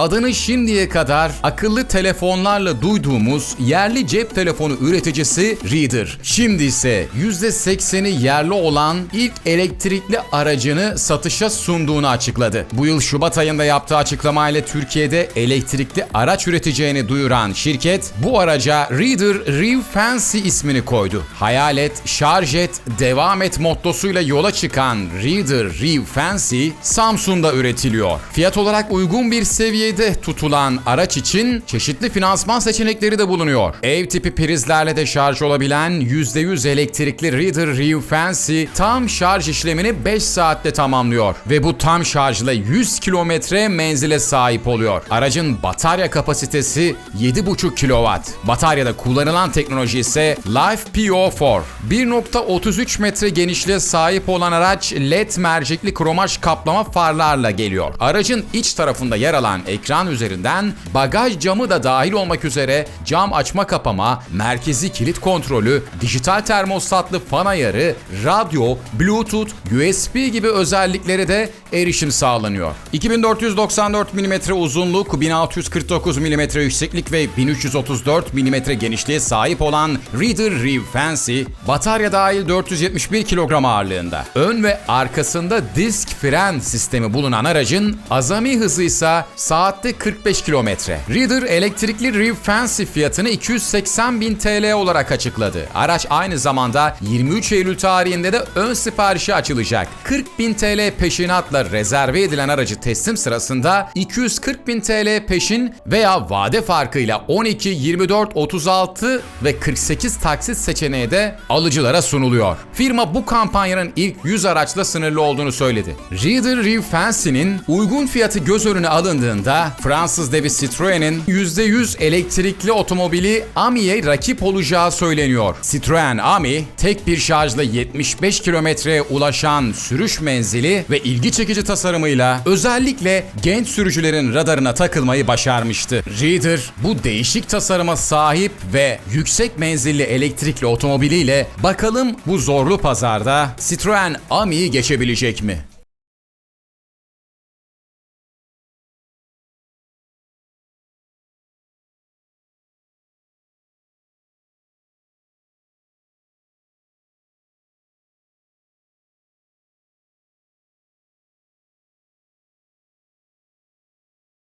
Adını şimdiye kadar akıllı telefonlarla duyduğumuz yerli cep telefonu üreticisi Reader. Şimdi ise %80'i yerli olan ilk elektrikli aracını satışa sunduğunu açıkladı. Bu yıl Şubat ayında yaptığı açıklamayla Türkiye'de elektrikli araç üreteceğini duyuran şirket bu araca Reader Rev Fancy ismini koydu. Hayal et, şarj et, devam et mottosuyla yola çıkan Reader Rev Fancy Samsun'da üretiliyor. Fiyat olarak uygun bir seviyede tutulan araç için çeşitli finansman seçenekleri de bulunuyor. Ev tipi prizlerle de şarj olabilen %100 elektrikli Reader Rev Fancy tam şarj işlemini 5 saatte tamamlıyor ve bu tam şarjla 100 kilometre menzile sahip oluyor. Aracın batarya kapasitesi 7,5 kW. Bataryada kullanılan teknoloji ise Life PO4. 1.33 metre genişliğe sahip olan araç LED mercekli kromaj kaplama farlarla geliyor. Aracın iç tarafında yer alan ekran üzerinden bagaj camı da dahil olmak üzere cam açma kapama, merkezi kilit kontrolü, dijital termostatlı fan ayarı, radyo, bluetooth, USB gibi özelliklere de erişim sağlanıyor. 2494 mm uzunluk, 1649 mm yükseklik ve 1334 mm genişliğe sahip olan Reader Rev Fancy, batarya dahil 471 kilogram ağırlığında. Ön ve arkasında disk fren sistemi bulunan aracın azami hızı ise saatte 45 kilometre. Reader elektrikli Rev Fancy fiyatını 280 bin TL olarak açıkladı. Araç aynı zamanda 23 Eylül tarihinde de ön siparişi açılacak. 40 bin TL peşinatla rezerve edilen aracı teslim sırasında 240 bin TL peşin veya vade farkıyla 12, 24, 36 ve 48 taksit seçeneği de alıcılara sunuluyor. Firma bu kampanyanın ilk 100 araçla sınırlı olduğunu söyledi. Reader Rev Fancy'nin uygun fiyatı göz önüne alındığında Fransız devi Citroen'in %100 elektrikli otomobili Ami'ye rakip olacağı söyleniyor. Citroen Ami tek bir şarjla 75 kilometreye ulaşan sürüş menzili ve ilgi çekici tasarımıyla özellikle genç sürücülerin radarına takılmayı başarmıştı. Reader bu değişik tasarıma sahip ve yüksek menzilli elektrikli otomobiliyle bakalım bu zorlu pazarda Citroen Ami'yi geçebilecek mi?